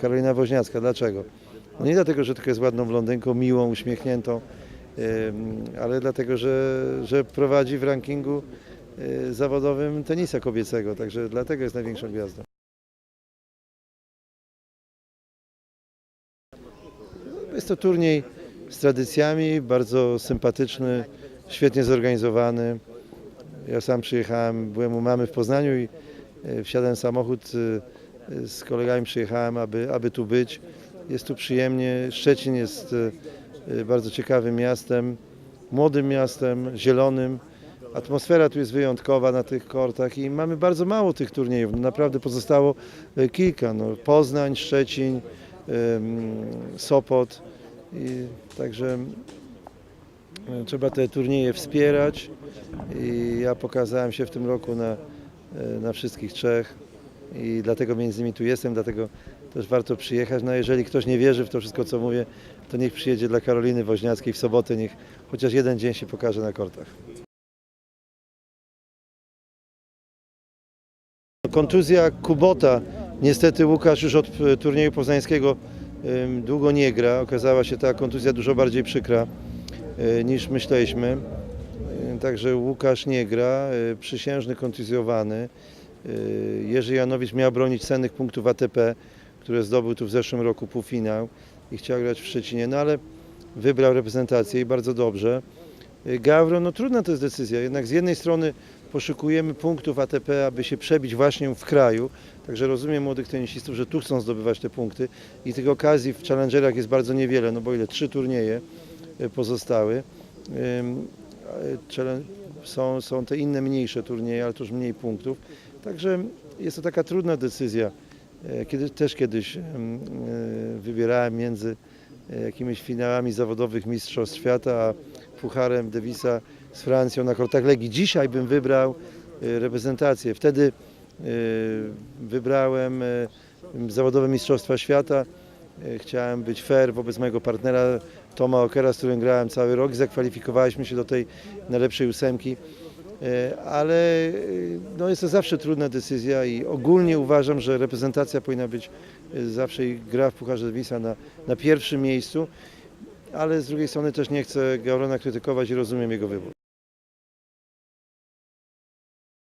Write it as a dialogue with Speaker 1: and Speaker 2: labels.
Speaker 1: Karolina Woźniacka. Dlaczego? No nie dlatego, że tylko jest ładną blondynką, miłą, uśmiechniętą, ale dlatego, że, że prowadzi w rankingu y, zawodowym tenisa kobiecego, także dlatego jest największą gwiazdą. Jest to turniej z tradycjami, bardzo sympatyczny, świetnie zorganizowany. Ja sam przyjechałem, byłem u mamy w Poznaniu i e, wsiadłem w samochód e, z kolegami, przyjechałem, aby, aby tu być. Jest tu przyjemnie. Szczecin jest e, e, bardzo ciekawym miastem, młodym miastem, zielonym. Atmosfera tu jest wyjątkowa na tych kortach i mamy bardzo mało tych turniejów. Naprawdę pozostało e, kilka. No, Poznań, Szczecin, Sopot. I także trzeba te turnieje wspierać i ja pokazałem się w tym roku na, na wszystkich trzech i dlatego między innymi tu jestem, dlatego też warto przyjechać. No jeżeli ktoś nie wierzy w to wszystko, co mówię, to niech przyjedzie dla Karoliny Woźniackiej w sobotę, niech chociaż jeden dzień się pokaże na kortach. Kontuzja Kubota. Niestety Łukasz już od e, turnieju poznańskiego długo nie gra. Okazała się ta kontuzja dużo bardziej przykra e, niż myśleliśmy. E, Także Łukasz nie gra, przysiężny kontuzjowany. E, Jerzy Janowicz miał bronić cennych punktów ATP, które zdobył tu w zeszłym roku półfinał i chciał grać w Szczecinie, no ale wybrał reprezentację i bardzo dobrze. E, Gawron, no trudna to jest decyzja, jednak z jednej strony poszukujemy punktów ATP, aby się przebić właśnie w kraju, także rozumiem młodych tenisistów, że tu chcą zdobywać te punkty i tych okazji w Challengerach jest bardzo niewiele, no bo ile? Trzy turnieje e, pozostały. Są, są te inne mniejsze turnieje, ale to już mniej punktów. Także jest to taka trudna decyzja. E, Kiedy, też kiedyś e, wybierałem między e, jakimiś finałami zawodowych Mistrzostw Świata, a Pucharem Davisa z Francją na kortach Legii. Dzisiaj bym wybrał reprezentację. Wtedy wybrałem zawodowe Mistrzostwa Świata. E, Chciałem być fair wobec mojego partnera Toma Okera, z którym grałem cały rok. Zakwalifikowaliśmy się do tej najlepszej ósemki. E, Ale e, no jest to zawsze trudna decyzja i ogólnie uważam, że reprezentacja powinna być zawsze i gra w Pucharze Davisa na, na pierwszym miejscu, ale z drugiej strony też nie chcę Gaurona krytykować i rozumiem jego wybór.